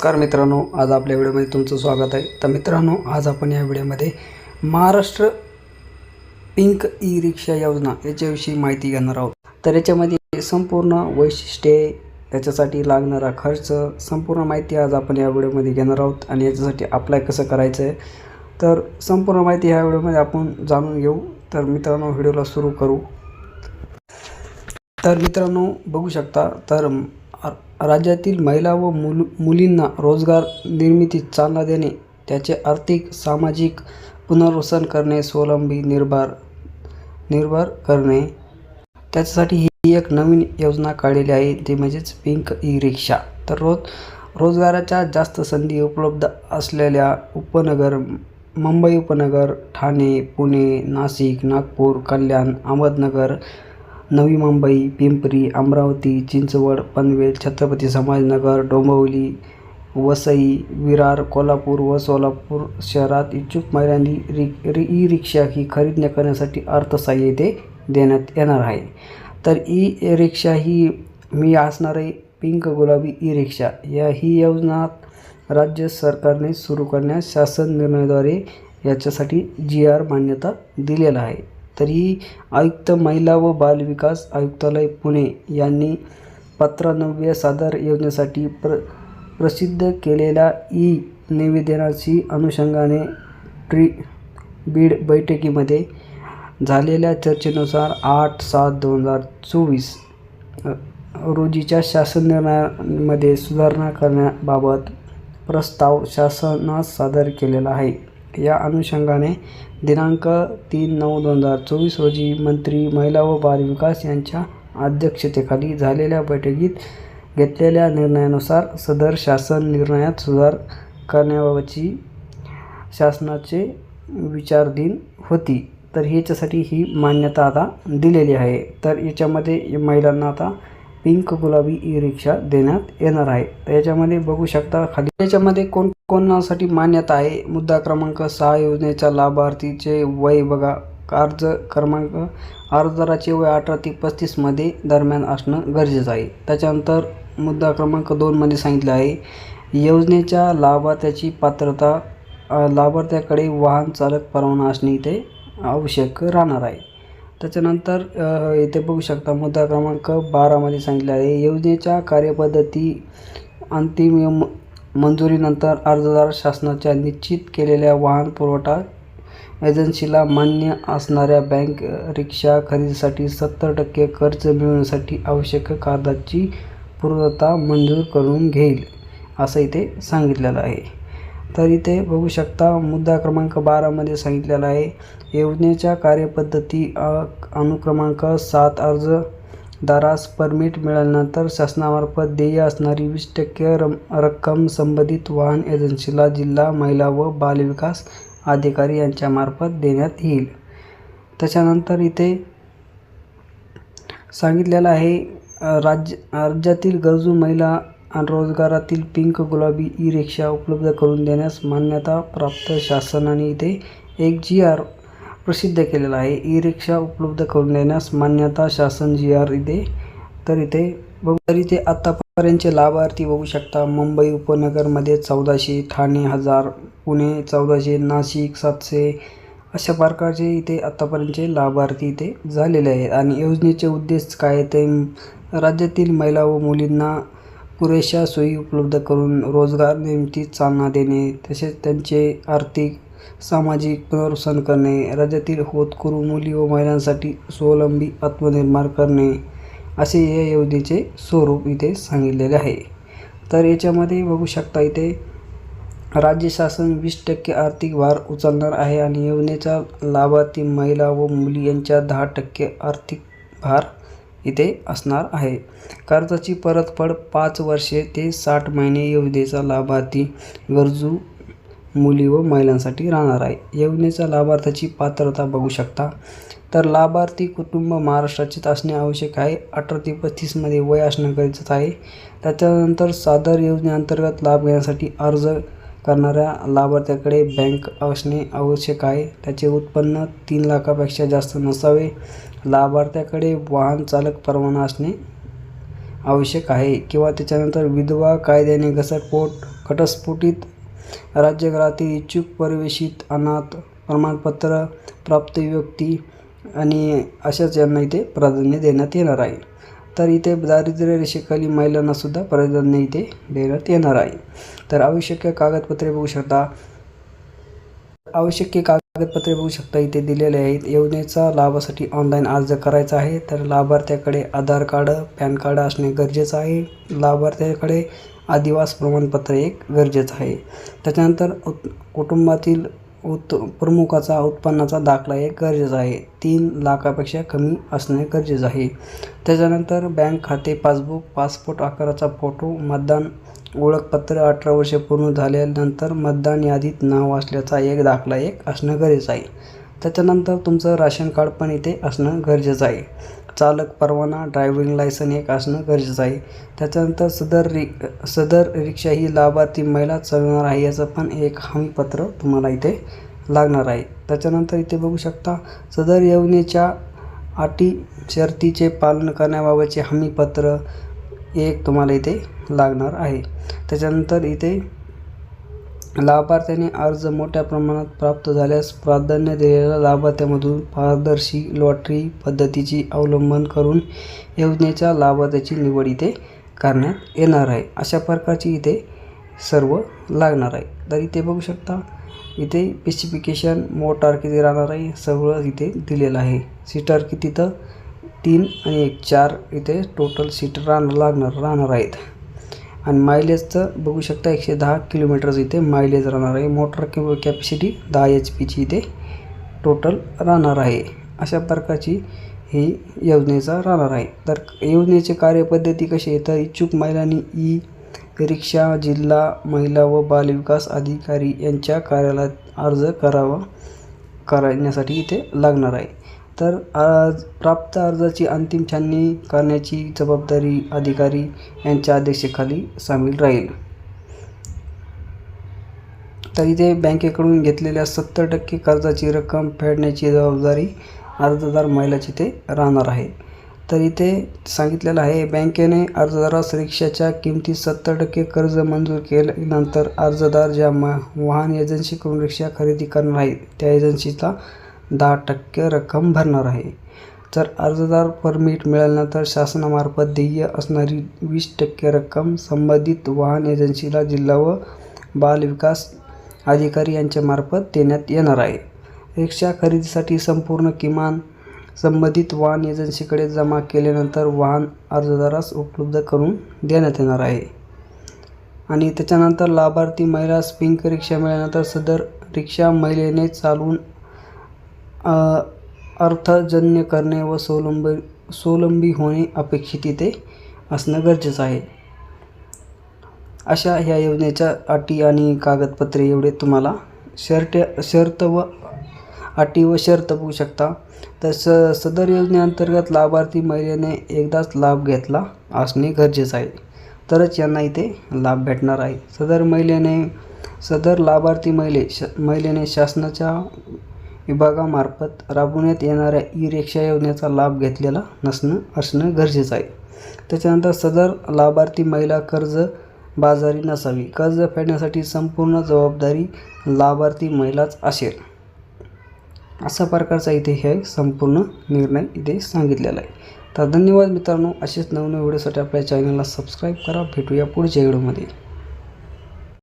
नमस्कार मित्रांनो आज आपल्या व्हिडिओमध्ये तुमचं स्वागत आहे. तर मित्रांनो आज आपण या व्हिडिओमध्ये महाराष्ट्र पिंक ई रिक्षा योजना याच्याविषयी माहिती घेणार आहोत. तर याच्यामध्ये संपूर्ण वैशिष्ट्ये त्याच्यासाठी लागणारा खर्च संपूर्ण माहिती आज आपण या व्हिडिओमध्ये घेणार आहोत आणि याच्यासाठी अप्लाय कसं करायचं आहे. तर संपूर्ण माहिती ह्या व्हिडिओमध्ये आपण जाणून घेऊ. तर मित्रांनो व्हिडिओला सुरू करू. तर मित्रांनो बघू शकता तर राज्यातील महिला व मुल मुलींना रोजगार निर्मितीत चालना देणे त्याचे आर्थिक सामाजिक पुनर्वसन करणे स्वावलंबी निर्भर निर्भर करणे. त्याच्यासाठी ही एक नवीन योजना काढलेली आहे ती म्हणजेच पिंक ई रिक्षा तर रोज रोजगाराच्या जास्त संधी उपलब्ध असलेल्या उपनगर मुंबई उपनगर ठाणे पुणे नाशिक नागपूर कल्याण अहमदनगर नवी मुंबई पिंपरी अमरावती चिंचवड पनवेल छत्रपती संभाजीनगर डोंबिवली वसई विरार कोल्हापूर व सोलापूर शहरात इच्छुक महिलांनी रि रि ई रिक्षा ही खरेदी करण्यासाठी अर्थसहाय्य येथे देण्यात येणार आहे. तर ई रिक्षा ही मी असणारे पिंक गुलाबी ई रिक्षा या ही योजना राज्य सरकारने सुरू करण्यास शासन निर्णयाद्वारे याच्यासाठी जी आर मान्यता दिलेला आहे. तरीही आयुक्त महिला व बालविकास आयुक्तालय पुणे यांनी पत्रानव्य सादर योजनेसाठी प्र प्रसिद्ध केलेल्या ई निवेदनाची अनुषंगाने ट्री बीड बैठकीमध्ये झालेल्या चर्चेनुसार आठ सात दोन हजार चोवीस रोजीच्या शासन निर्णयामध्ये सुधारणा करण्याबाबत प्रस्ताव शासनास सादर केलेला आहे. या अनुषंगाने दिनांक तीन नऊ दोन हजार चोवीस रोजी मंत्री महिला व बालविकास यांच्या अध्यक्षतेखाली झालेल्या बैठकीत घेतलेल्या निर्णयानुसार सदर शासन निर्णयात सुधार करण्याबाबतची शासनाचे विचारधीन होती. तर ह्याच्यासाठी ही मान्यता आता दिलेली आहे. तर याच्यामध्ये महिलांना आता पिंक गुलाबी ई रिक्षा देण्यात येणार आहे. तर याच्यामध्ये बघू शकता खाली याच्यामध्ये कोण कोणासाठी मान्यता आहे? मुद्दा क्रमांक सहा योजनेच्या लाभार्थीचे वय बघा. अर्ज क्रमांक अर्जदाराचे वय अठरा ते पस्तीसमध्ये दरम्यान असणं गरजेचं आहे. त्याच्यानंतर मुद्दा क्रमांक दोनमध्ये सांगितलं आहे योजनेच्या लाभार्थ्याची पात्रता लाभार्थ्याकडे वाहन चालक परवाना असणे इथे आवश्यक राहणार आहे. त्याच्यानंतर येथे बघू शकता मुद्दा क्रमांक बारामध्ये सांगितलं आहे. योजनेच्या कार्यपद्धती अंतिम मंजुरीनंतर अर्जदार शासनाच्या निश्चित केलेल्या वाहन पुरवठा एजन्सीला मान्य असणाऱ्या बँक रिक्षा खरेदीसाठी सत्तर टक्के कर्ज मिळवण्यासाठी आवश्यक कागदाची पूर्तता मंजूर करून घेईल असं इथे सांगितलेलं आहे. तर इथे बघू शकता. मुद्दा क्रमांक बारामध्ये सांगितलेला आहे. योजनेच्या कार्यपद्धती अनुक्रमांक सात अर्जदारास परमिट मिळाल्यानंतर शासनामार्फत देय असणारी वीस टक्के रम रक्कम संबंधित वाहन एजन्सीला जिल्हा महिला व बालविकास अधिकारी यांच्यामार्फत देण्यात येईल. त्याच्यानंतर इथे सांगितलेलं आहे राज्य राज्यातील गरजू महिला रोजगारातील पिंक गुलाबी ई रिक्षा उपलब्ध करून देण्यास मान्यता प्राप्त शासनाने इथे एक जी आर प्रसिद्ध केलेला आहे. ई रिक्षा उपलब्ध करून देण्यास मान्यता शासन जी आर इथे. तर इथे बघू. तर इथे आत्तापर्यंतचे लाभार्थी बघू शकता. मुंबई उपनगरमध्ये चौदाशे ठाणे हजार पुणे चौदाशे नाशिक सातशे अशा प्रकारचे इथे आत्तापर्यंतचे लाभार्थी इथे झालेले आहेत. आणि योजनेचे उद्देश काय आहे? ते राज्यातील महिला व मुलींना पुरेशा सोयी उपलब्ध करून रोजगार निर्मितीत चालना देणे तसेच त्यांचे आर्थिक सामाजिक पुनर्वसन करणे राज्यातील होतकरू मुली व महिलांसाठी स्वावलंबी आत्मनिर्माण करणे असे या योजनेचे स्वरूप इथे सांगितलेले आहे. तर याच्यामध्ये बघू शकता इथे राज्य शासन वीस टक्के आर्थिक भार उचलणार आहे आणि योजनेचा लाभार्थी महिला व मुली यांच्या दहा टक्के आर्थिक भार इथे असणार आहे. कर्जाची परतफेड पाच वर्षे ते साठ महिने योजनेचा लाभार्थी गरजू मुली व महिलांसाठी राहणार आहे. योजनेच्या लाभार्थ्याची पात्रता बघू शकता. तर लाभार्थी कुटुंब महाराष्ट्राचेच असणे आवश्यक आहे. अठरा ते पस्तीसमध्ये वय असणं गरजेचं आहे. त्याच्यानंतर सादर योजनेअंतर्गत लाभ घेण्यासाठी अर्ज करणाऱ्या लाभार्थ्याकडे बँक असणे आवश्यक आहे. त्याचे उत्पन्न तीन लाखापेक्षा जास्त नसावे. लाभार्थ्याकडे वाहन चालक परवाना असणे आवश्यक आहे किंवा त्याच्यानंतर विधवा कायद्याने घसरपोट घटस्फोटित राज्यघरातील इच्छुक परिवेशित अनाथ प्रमाणपत्र प्राप्त व्यक्ती आणि अशाच यांना इथे प्राधान्य देण्यात येणार आहे. तर इथे दारिद्र्य रेषेखाली महिलांनासुद्धा प्राधान्य इथे देण्यात येणार आहे. तर आवश्यक कागदपत्रे बघू शकता. आवश्यक कागदपत्रे बघू शकता इथे दिलेले आहेत. योजनेचा लाभासाठी ऑनलाईन अर्ज करायचा आहे तर लाभार्थ्याकडे आधार कार्ड पॅन कार्ड असणे गरजेचं आहे. लाभार्थ्याकडे आदिवास प्रमाणपत्र एक गरजेचं आहे. त्याच्यानंतर कुटुंबातील उत् प्रमुखाचा उत्पन्नाचा दाखला एक गरजेचा आहे. तीन लाखापेक्षा कमी असणे गरजेचं आहे. त्याच्यानंतर बँक खाते पासबुक पासपोर्ट आकाराचा फोटो मतदान ओळखपत्र अठरा वर्षे पूर्ण झाल्यानंतर मतदान यादीत नाव असल्याचा एक दाखला एक असणं गरजेचं आहे. त्याच्यानंतर तुमचं राशन कार्ड पण इथे असणं गरजेचं आहे. चालक परवाना ड्रायव्हिंग लायसन एक असणं गरजेचं आहे. त्याच्यानंतर सदर रि सदर रिक्षा ही लाभार्थी महिला चालवणार आहे याचं पण एक हमीपत्र तुम्हाला इथे लागणार आहे. त्याच्यानंतर इथे बघू शकता सदर योजनेच्या अटी शर्तीचे पालन करण्याबाबतचे हमीपत्र एक तुम्हाला इथे लागणार आहे. त्याच्यानंतर इथे लाभार्थ्याने अर्ज मोठ्या प्रमाणात प्राप्त झाल्यास प्राधान्य दिलेल्या लाभार्थ्यामधून पारदर्शी लॉटरी पद्धतीची अवलंबन करून योजनेच्या लाभार्थ्याची निवड इथे करण्यात येणार आहे. अशा प्रकारची इथे सर्व लागणार आहे. तर इथे बघू शकता इथे स्पेसिफिकेशन मोटार किती राहणार आहे सगळं इथे दिलेलं आहे. सीटर किती तर तीन आणि एक चार इथे टोटल सीटर राहणार लागणार राहणार आहेत. आणि मायलेजचं बघू शकता एकशे दहा किलोमीटर्स इथे मायलेज राहणार आहे. मोटर किंवा कॅपॅसिटी दहा एच पीची इथे टोटल राहणार आहे. अशा प्रकारची ही योजनेचा राहणार आहे. तर योजनेची कार्यपद्धती कशी आहे? तर इच्छुक महिलांनी ई रिक्षा जिल्हा महिला व बालविकास अधिकारी यांच्या कार्यालयात अर्ज करावा करण्यासाठी इथे लागणार आहे. तर आज प्राप्त अर्जाची अंतिम छाननी करण्याची जबाबदारी अधिकारी यांच्या अध्यक्षतेखाली सामील राहील. तर इथे बँकेकडून घेतलेल्या सत्तर टक्के कर्जाची रक्कम फेडण्याची जबाबदारी अर्जदार महिलाची ते राहणार आहे. तर इथे सांगितलेलं आहे बँकेने अर्जदारास रिक्षाच्या किमतीत सत्तर टक्के कर्ज मंजूर केल्यानंतर अर्जदार ज्या म वाहन एजन्सीकडून रिक्षा खरेदी करणार आहे त्या एजन्सीचा दहा टक्के रक्कम भरणार आहे. जर अर्जदार परमिट मिळाल्यानंतर शासनामार्फत देय असणारी वीस टक्के रक्कम संबंधित वाहन एजन्सीला जिल्हा व बालविकास अधिकारी यांच्यामार्फत देण्यात येणार आहे. रिक्षा खरेदीसाठी संपूर्ण किमान संबंधित वाहन एजन्सीकडे जमा केल्यानंतर वाहन अर्जदारास उपलब्ध करून देण्यात येणार आहे. आणि त्याच्यानंतर लाभार्थी महिला स्पिंक रिक्षा मिळाल्यानंतर सदर रिक्षा महिलेने चालवून अर्थजन्य करणे व स्वावलंबी स्वावलंबी होणे अपेक्षित इथे असणं गरजेचं आहे. अशा ह्या योजनेच्या अटी आणि कागदपत्रे एवढे तुम्हाला शर्ट शर्त व अटी व शर्त बघू शकता. तर स सदर योजनेअंतर्गत लाभार्थी महिलेने एकदाच लाभ घेतला असणे गरजेचं आहे. तरच यांना इथे लाभ भेटणार आहे. सदर महिलेने सदर लाभार्थी महिले श महिलेने शासनाच्या विभागामार्फत राबवण्यात येणाऱ्या ई रिक्षा योजनेचा लाभ घेतलेला नसणं असणं गरजेचं आहे. त्याच्यानंतर सदर लाभार्थी महिला कर्ज बाजारी नसावी कर्ज फेडण्यासाठी संपूर्ण जबाबदारी लाभार्थी महिलाच असेल. अशा प्रकारचा इथे हे संपूर्ण निर्णय इथे सांगितलेला आहे. तर धन्यवाद मित्रांनो असेच नवनवीन व्हिडिओसाठी आपल्या चॅनलला सबस्क्राईब करा. भेटूया पुढच्या व्हिडिओमध्ये.